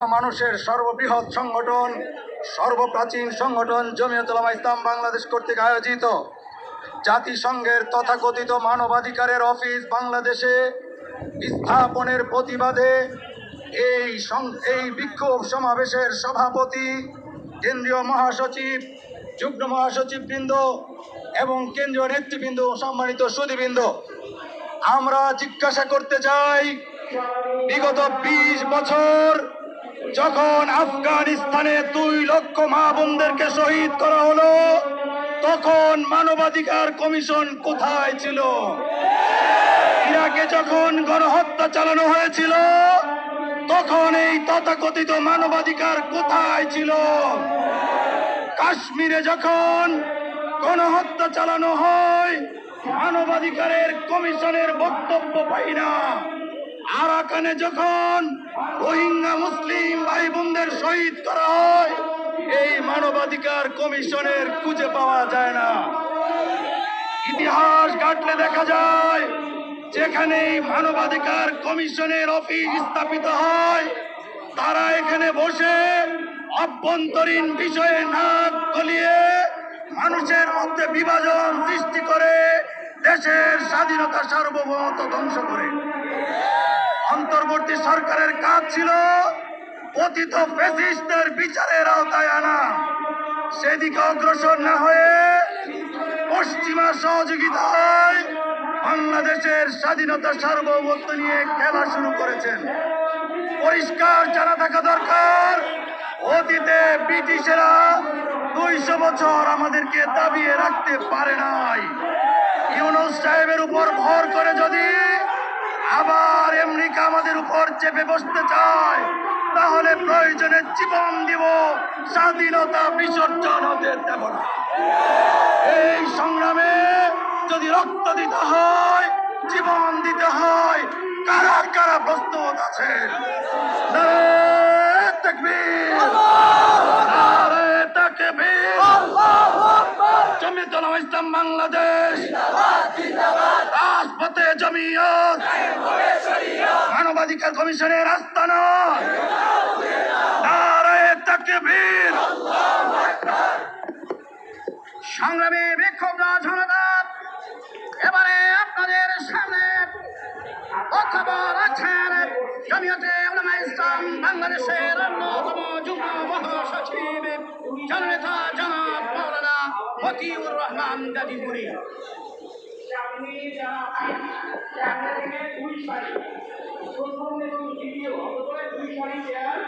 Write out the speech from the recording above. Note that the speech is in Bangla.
মানুষের সর্ববৃহৎ সংগঠন, সর্বপ্রাচীন সংগঠন জমিয়তুলামা ইসলাম বাংলাদেশ কর্তৃক আয়োজিত জাতিসংঘের তথাকথিত মানবাধিকারের অফিস বাংলাদেশে স্থাপনের প্রতিবাদে এই এই বিক্ষোভ সমাবেশের সভাপতি, কেন্দ্রীয় মহাসচিব, যুগ্ম মহাসচিব বৃন্দ এবং কেন্দ্রীয় নেতৃবৃন্দ সম্মানিত সুদীবৃন্দ আমরা জিজ্ঞাসা করতে চাই, বিগত বিশ বছর যখন আফগানিস্তানে দুই লক্ষ মা বোনদেরকে শহীদ করা হলো, তখন মানবাধিকার কমিশন কোথায় ছিল? ইরাকে যখন গণহত্যা চালানো হয়েছিল, তখন এই তথাকথিত মানবাধিকার কোথায় ছিল? কাশ্মীরে যখন গণহত্যা চালানো হয়, মানবাধিকারের কমিশনের বক্তব্য পাই না। আরাকানে যখন রোহিঙ্গা মুসলিম ভাই বোনদের শহীদ করা হয়, এই মানবাধিকার কমিশনের খুঁজে পাওয়া যায় না। ইতিহাস ঘাটলে দেখা যায় যেখানে মানবাধিকার কমিশনের অফিস স্থাপিত হয়, তারা এখানে বসে অভ্যন্তরীণ বিষয়ে নাক গলিয়ে মানুষের মধ্যে বিভাজন সৃষ্টি করে দেশের স্বাধীনতা সার্বভৌমত্ব ধ্বংস করে। অন্তর্বর্তী সরকারের কাজ ছিল পতিত ফেসিস্টদের বিচারের আওতায় আনা। সেদিকে অগ্রসর না হয়ে পশ্চিমা সহযোগিতায় বাংলাদেশের স্বাধীনতা সার্বভৌমত্ব নিয়ে খেলা শুরু করেছেন। পরিষ্কার জানা থাকা দরকার, অতীতে ব্রিটিশেরা দুইশো বছর আমাদেরকে দাবিয়ে রাখতে পারে নাই। ইউনুস সাহেবের উপর ভর করে যদি আবার আমেরিকা আমাদের উপর চেপে বসতে চায়, তাহলে প্রয়োজনে জীবন দিব স্বাধীনতা বিসর্জন হতে দেব না। এই সংগ্রামে যদি রক্ত দিতে হয়, জীবন দিতে হয়, কারা কারা প্রস্তুত আছে? ইসলাম বাংলাদেশ। রাজপথে জমিয়ত। মানবাধিকার কমিশনের আস্তানা তাকবীর। সংগ্রামী বিক্ষোভরা জনতা এবারে আপনাদের সামনে বক্তব্য রাখছেন জমিয়তে উলামা ইসলাম বাংলাদেশের অন্যতম যুগ্ম মহাসচিব, জননেতা জনাব মতিউর রহমান গাজীপুরি দুই শাড়ি প্রথম এবং দ্বিতীয় দুই শাড়ি চেয়ার